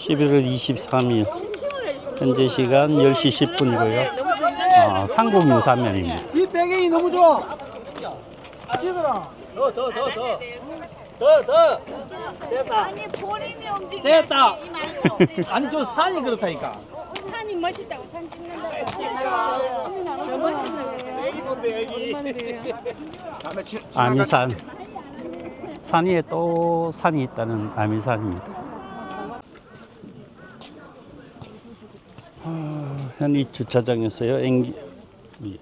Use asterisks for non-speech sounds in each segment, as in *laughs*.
11월 23일 현재 시간 10시 10분이고요. 아, 상공 유사면입니다. 이 배경이 너무 좋아. 찍어라. 더, 더, 더, 더. 더, 더. 됐다. 아니 본인이 움직이지 됐다. 아니, 저 산이 그렇다니까. 산이 멋있다고 산 찍는다고 언니 아미산. 산 위에 또 산이 있다는 아미산입니다. 아, 현이 주차장에서요. 앵기 이,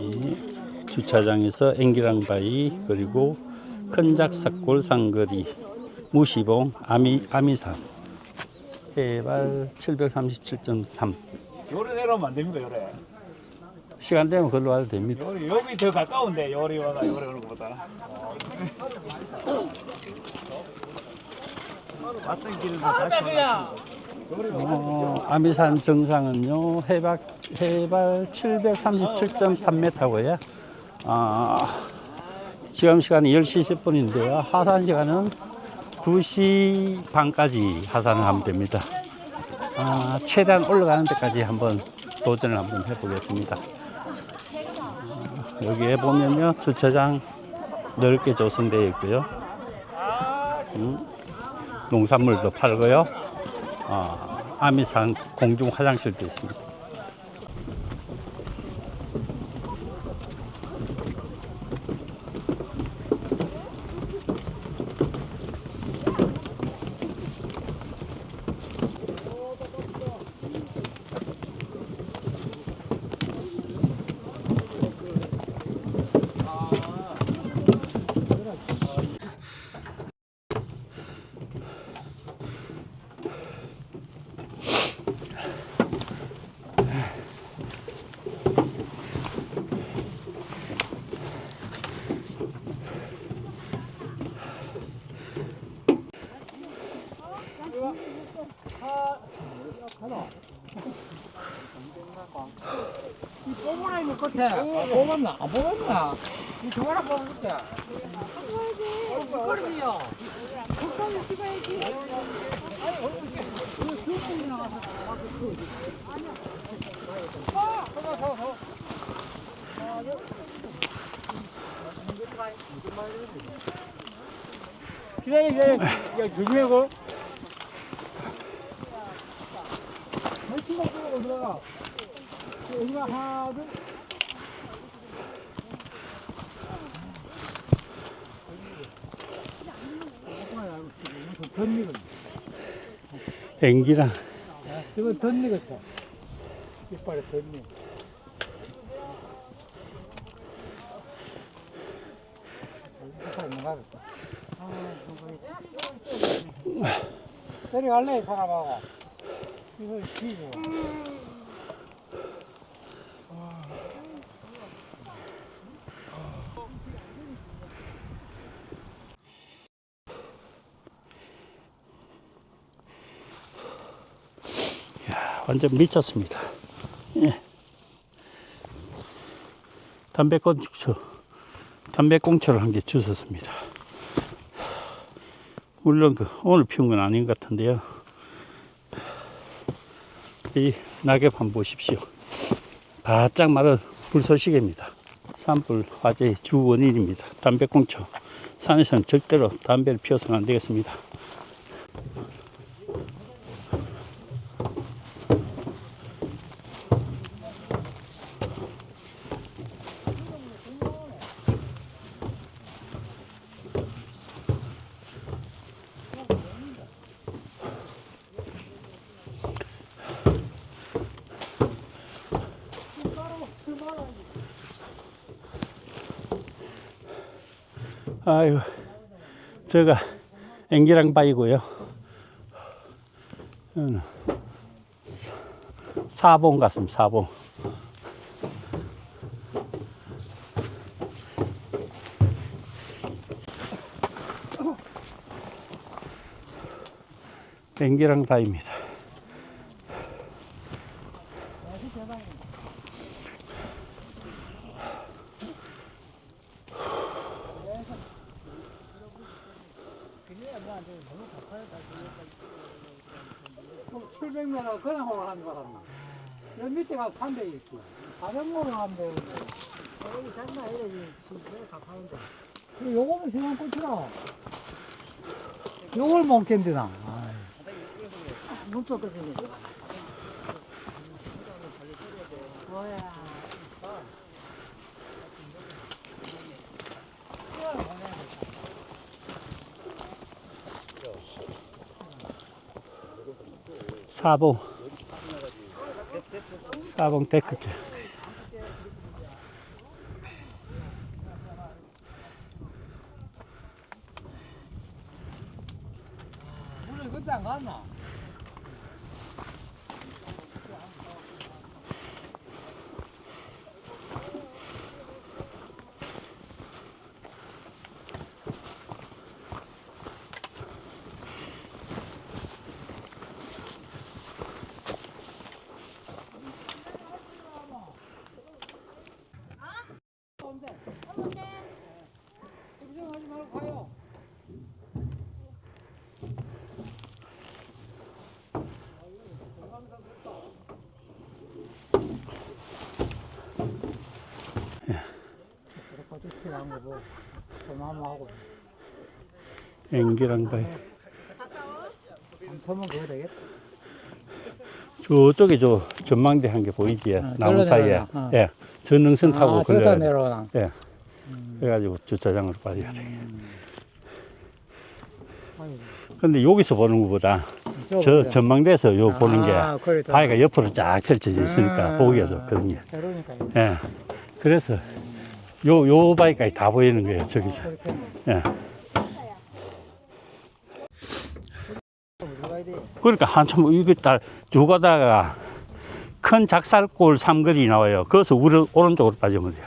이 주차장에서 앵기랑바위 그리고 큰작삭골 상거리 무시봉 아미 아미산. 해발 737.3 요리 내려오면 안 됩니까 요래 시간 되면 걸로 와도 됩니다. 요리 여기 더 가까운데 요리 와가 요리 오는 것보다. 같은 길을 다시 어, 아미산 정상은요 해발 해발 737.3m고요. 아, 지금 시간이 10시 10분인데요. 하산 시간은 2시 반까지 하산을 하면 됩니다. 아, 최대한 올라가는 데까지 한번 도전을 한번 해보겠습니다. 어, 여기에 보면요 주차장 넓게 조성되어 있고요. 음, 농산물도 팔고요. 어, 아미산 공중 화장실도 있습니다. 뽑아라, 이거 끝에. 뽑았나? 안 뽑았나? 이 저거나 뽑을게. 그럼요. 기다려, 기다려. 야, 조심해 고. 끌고 들어가. 여기가 하나, 둘. 덧니가 앵기랑 이거 덧니겠어. 이빨에 덧니. 나가겠다. *laughs* 내려갈래, 이 사람하고. 이거 뒤고. 완전 미쳤습니다. 예. 담배꽁초, 담배꽁초를 한 개 주웠습니다. 물론 그 오늘 피운 건 아닌 것 같은데요. 이 낙엽 한번 보십시오. 바짝 마른 불쏘시개입니다. 산불 화재의 주 원인입니다. 담배꽁초. 산에서는 절대로 담배를 피워서는 안 되겠습니다. 제가 앵기랑 바이고요. 여기는 사- 사봉 같습니다. 사봉. 앵기랑 바입니다. 700m 그냥 올라가는 거란다. 여 밑에가 300 있고, 400m 하면 돼. 여기 장난 이래, 진짜 가까운데. 요거는 시간 끝이라. 요걸 못 견디나. 눈쪽 끝이네. 뭐야. 사봉. 사봉 데크길. 물에 그때 안 갔나? 걱정하지 말고 가요. 그렇게 한 거고, 소나무하고. 앵기랑바위. 한 터면 그거 되겠다. 저쪽에 저 전망대 한개 보이지? 나무 절로 사이에. 내려가나? 어. 예. 저 능선 타고 아, 걸려야 돼. 내려오나. 예. 그래가지고 주차장으로 빠져야 돼. 근데 여기서 보는 것보다 저 전망대에서 요 보는 게 아. 바위가 옆으로 쫙 펼쳐져 있으니까 아, 보기가 좋거든요. 그러니까 예. 그래서 요, 요 바위까지 다 보이는 거예요, 저기서. 그렇게 예. 그러니까 한참 이거 딱쭉 가다가 큰 작살골 삼거리 나와요. 거기서 우리 오른쪽으로 빠지면 돼요.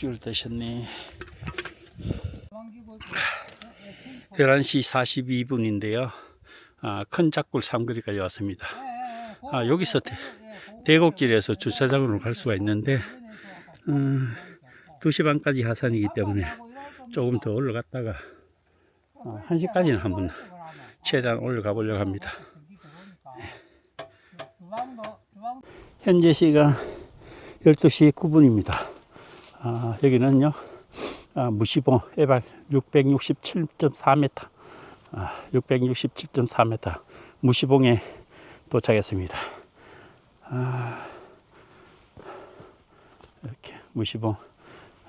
맥주를 드셨네. 11시 42분인데요. 아, 큰 작골 삼거리까지 왔습니다. 아, 여기서 대, 대곡길에서 주차장으로 갈 수가 있는데, 음, 2시 반까지 하산이기 때문에 조금 더 올라갔다가, 어, 1시까지는 한번 최대한 올라가 보려고 합니다. 현재 시간 12시 9분입니다. 아, 여기는요, 아, 무시봉 해발 667.4m, 아, 667.4m 무시봉에 도착했습니다. 아, 이렇게 무시봉.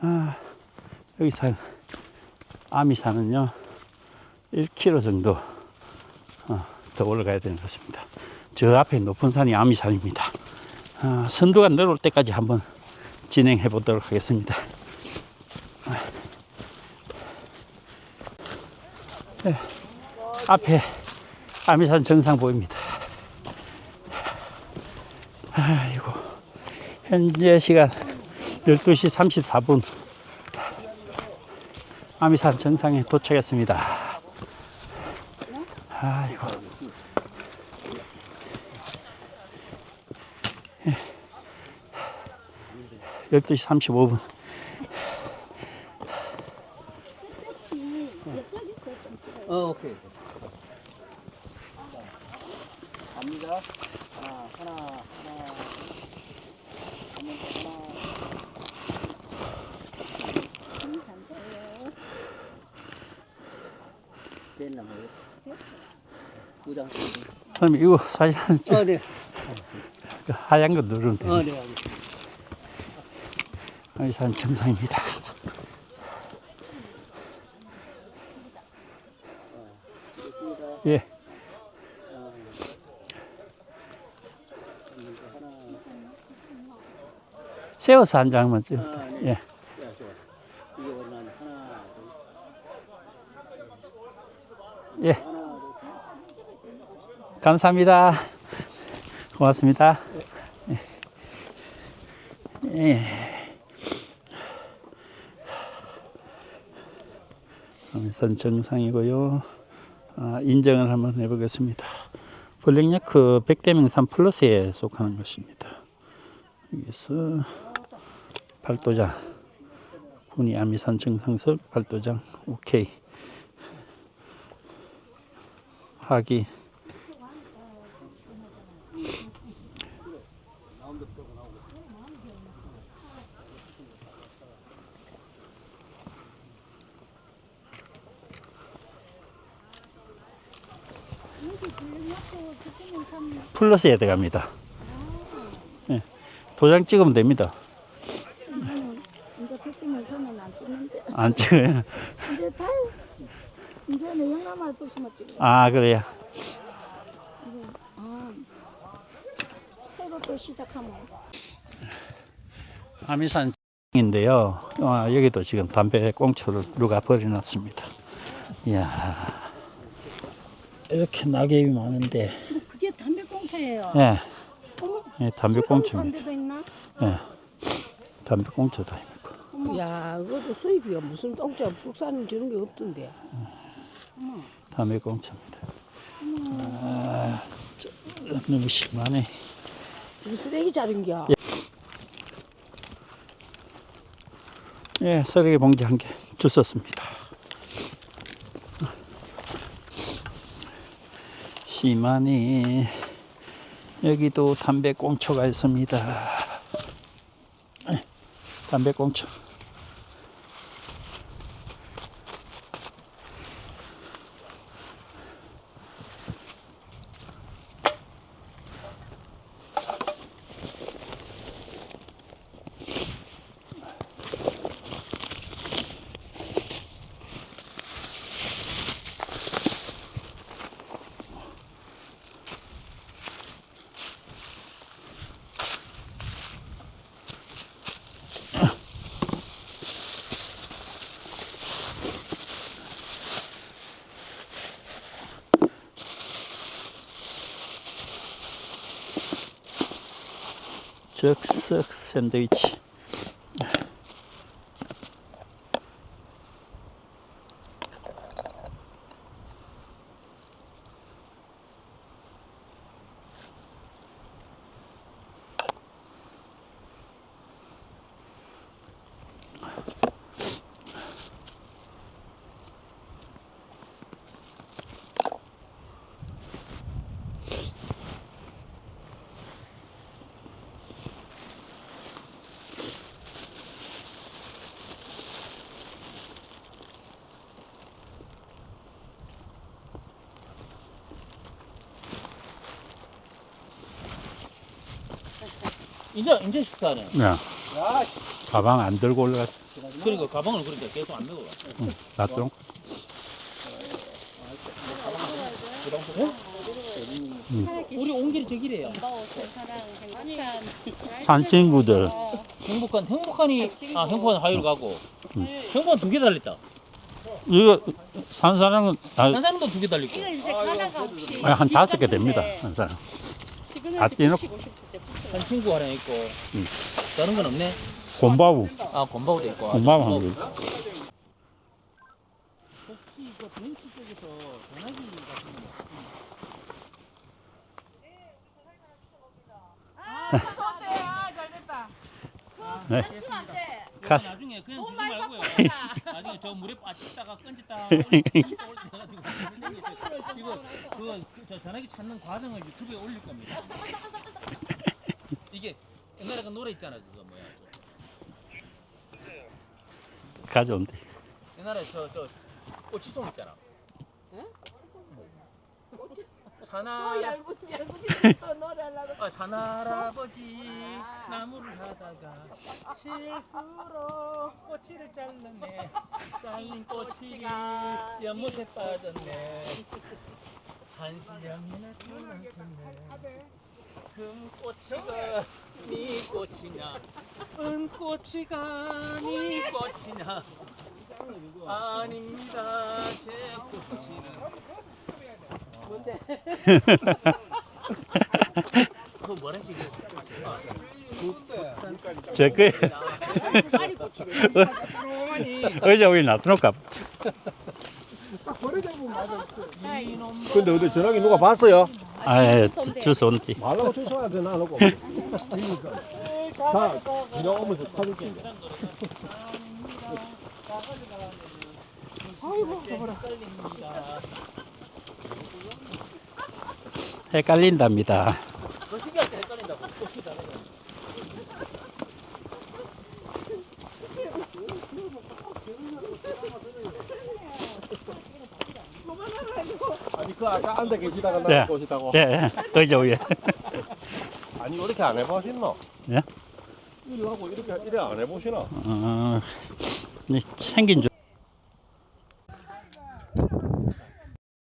아, 여기서 아미산은요, 1km 정도 어, 더 올라가야 되는 것 같습니다. 저 앞에 높은 산이 아미산입니다. 아, 선두가 내려올 때까지 한번 진행해 보도록 하겠습니다. 네, 앞에 아미산 정상 보입니다. 아이고, 현재 시간 12시 34분. 아미산 정상에 도착했습니다. 아이고. 12시 35분. 그렇지. 이쪽에서 좀 찍어요. 어 오케이. 갑니다. 하나, 하나, 하나. 됐나 모르. 부장. 선생님, 이거 사진 한 찍- 어 네. 그 하얀 거 누르면 어 됩니다. 네. 알겠습니다. 아미산 정상입니다. 예. 세워서 한 장만 찍었어요. 예. 하나, 둘, 예. 감사합니다. 고맙습니다. 예. 예. 아미산 정상이고요. 아, 인정을 한번 해보겠습니다. 블랙야크 백대명산 플러스에 속하는 것입니다. 여기서 발도장 군이 아미산 정상설 발도장 오케이 하기 불량약도 그때는 참 플러스에 들어갑니다. 예, 도장 찍으면 됩니다. 안 찍어요. 이제 다 이제는 영감할 부수만 찍어요. 아 그래요. 아, 새로 또 시작하면 아미산 인데요. 아, 여기도 지금 담배 꽁초를 누가 버려놨습니다. 이야 이렇게 낙엽이 많은데 꽁초예요. 예, 어머, 예 담배 꽁초입니다. 담배도 있나? 예, 담배 꽁초도 아닙니까? 야, 그것도 수입이야. 무슨 똥자 국산 저런 게 없던데. 담배 꽁초입니다. 아, 저, 너무 심하네. 이 쓰레기 자른겨. 예, 쓰레기 봉지 한 개 주웠습니다. 심하니 여기도 담배 꽁초가 있습니다. 예, 담배 꽁초. 즉석 샌드위 이제 이제 식사하네. 야, 가방 안 들고 올라가. 그러니까 가방을 그러니까 계속 안 메고 가. 놔둬. 우리 온 길이 저기래요. 산 친구들 행복한 행복한이 아 행복한 하이로 가고 행복한 두 개 달렸다. 이거 산 사람은 아, 한 사람도 두 개 달리고. 이제 가다가 혹시 한 다섯 개 됩니다. 한 사람. 다 떼놓고 한 친구 하나 있고 다른 건 없네. 곰바우 아 건바우도 있고. 아, 곰바우 한. 거. 혹시 그 벤치 쪽에서 전화기 같은 거 네. 그거 가시. 나중에 그냥 주지 말고요. 나중에 저 물에 빠졌다가 끈졌다 해가지고 이거 그거 그, 저 전화기 찾는 과정을 유튜브에 올릴 겁니다. 이게 옛날에 그 노래 있잖아 그거 뭐야 저. 가져온대. 옛날에 저저 꽃치송 있잖아. 사나 *laughs* 아, 산할아버지 나무를 하다가 실수로 꼬치를 잘랐네. 잘린 꼬치가. 연못에 빠졌네. *laughs* 한시령이나 그만큼네 금꼬치가 네 꽃이냐? 은꼬치가 네 꽃이냐? 아닙니다. 제 꽃이는 *laughs* 그 뭐라 지금? 제 거에 의자 위에 놔두놓을까? 근데 어디 전화기 누가 봤어요? 아, 예, 주소 온대. 말라고 주소한테 놔놓고. 다 그냥 오면서 타줄게. 헷갈린답니다. 그 시기할 때 헷갈린다고 꽃이 다르다 아까 앉아 계시다가 네. 나보시다고 예, 예, 의자 위에. 아니 이렇게 안 해보셨노? 예? 이러고 이렇게 이래 안 해보시나? 어, 네, 챙긴 줄.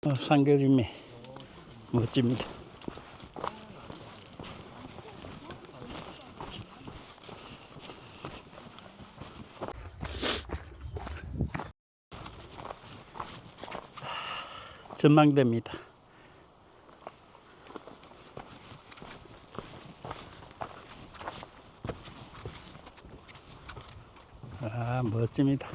어, 상ገ림이 멋집니다. 전망대입니다. 아, 멋집니다.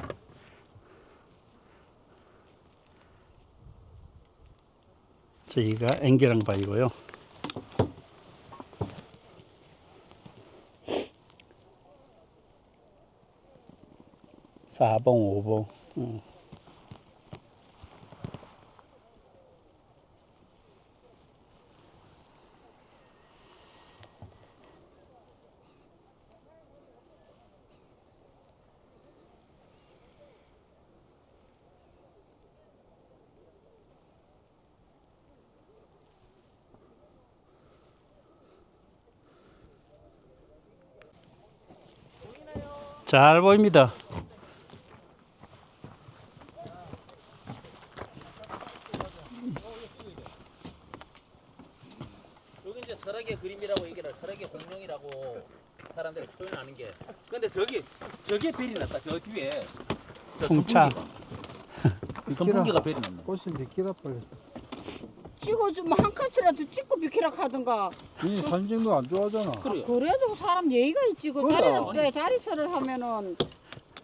저희가 앵기랑 바이고요. 사봉 오봉 음. 잘 보입니다. 여기 이제 설악의 그림이라고 얘기를 해. 설악의 공룡이라고 사람들이 표현하는 게 근데 저기 저게 별이 났다 저 뒤에 저 풍차. 선풍기가. *laughs* 선풍기가 별이 났네 꽃이 비키라 빨리. 찍어주면 한 칸이라도 찍고 비키라 하던가. 이 사진 찍는 거안 좋아하잖아. 그래요 그래도 사람 예의가 있지. 그 그래. 자리를 왜 자리설을 하면은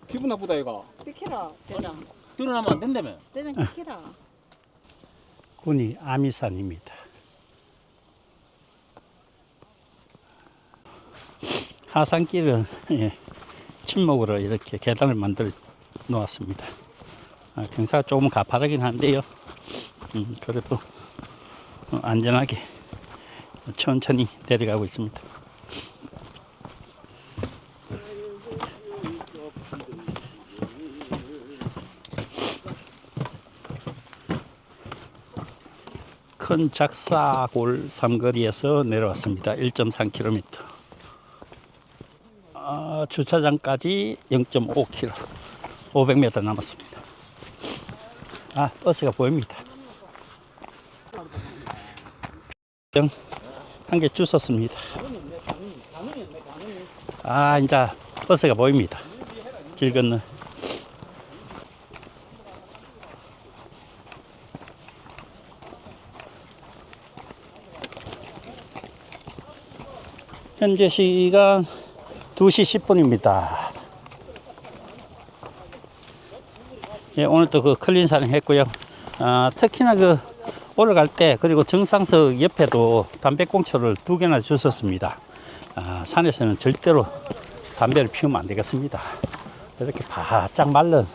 기분 나쁘다 이거 비키라 대장. 드러나면 안 된다며 대장 비키라. *laughs* 군이 아미산입니다. 하산길은 *laughs* 예, 침목으로 이렇게 계단을 만들어 놓았습니다. 아, 경사가 조금 가파르긴 한데요. 음, 그래도 어, 안전하게 천천히 내려가고 있습니다. 큰 작사골 삼거리에서 내려왔습니다. 1.3km. 아, 주차장까지 0.5km. 500m 남았습니다. 아, 버스가 보입니다. 한 개 주웠습니다. 아, 이제 버스가 보입니다. 길 건너. 현재 시간 2시 10분입니다. 예, 오늘도 그 클린 산행했고요. 아, 특히나 그 올라갈 때 그리고 정상석 옆에도 담배꽁초를 두 개나 주셨습니다. 아, 산에서는 절대로 담배를 피우면 안 되겠습니다. 이렇게 바짝 말른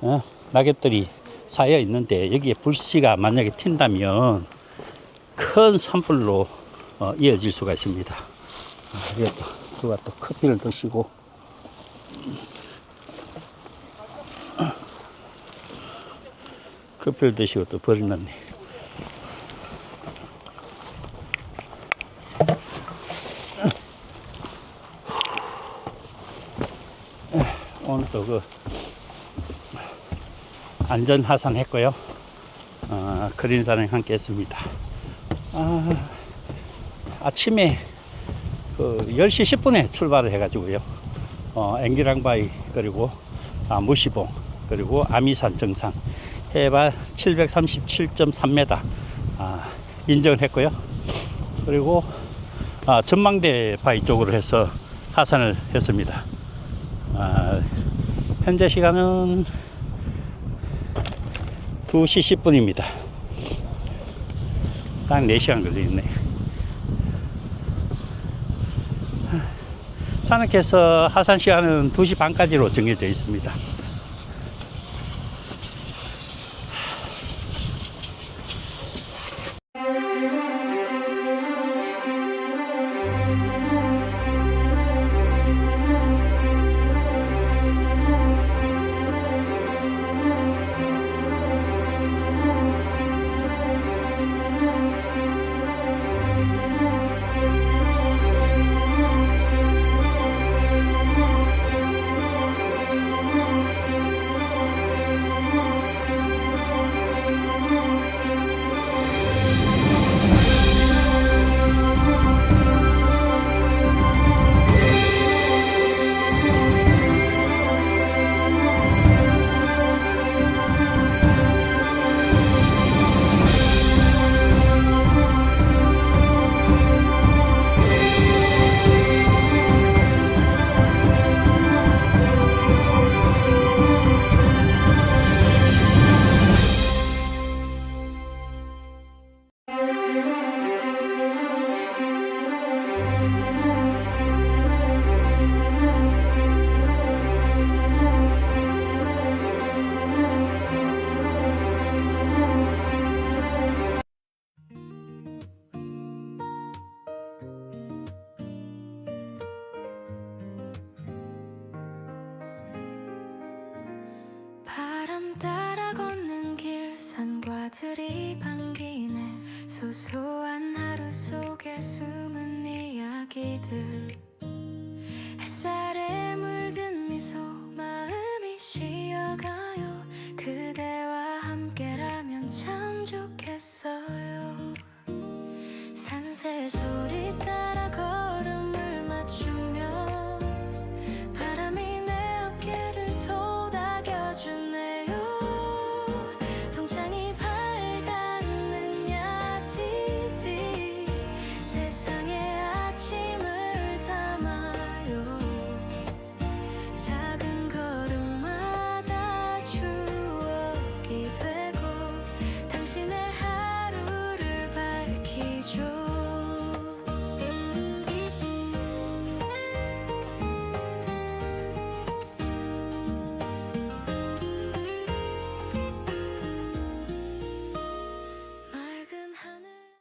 어, 낙엽들이 쌓여 있는데 여기에 불씨가 만약에 튄다면 큰 산불로 어, 이어질 수가 있습니다. 아, 여기 또 누가 또 커피를 드시고 커피를 드시고 또 버리놨네. 오늘 또 그 안전 하산 했고요. 어, 그린산행 함께 했습니다. 아, 아침에 그 10시 10분에 출발을 해가지고요. 어, 앵기랑바위 그리고 아, 무시봉 그리고 아미산 정상 해발 737.3m 아, 인정을 했고요. 그리고 아, 전망대 바위 쪽으로 해서 하산을 했습니다. 아, 현재 시간은 2시 10분입니다. 딱 4시간 걸리겠네. 산악해서 하산 시간은 2시 반까지로 정해져 있습니다. 새 소리 따라 걸음을 맞추며 바람이 내 어깨를 도닥여주네요. 동창이 밝았느냐 TV 세상의 아침을 담아요. 작은 걸음마다 추억이 되고 당신의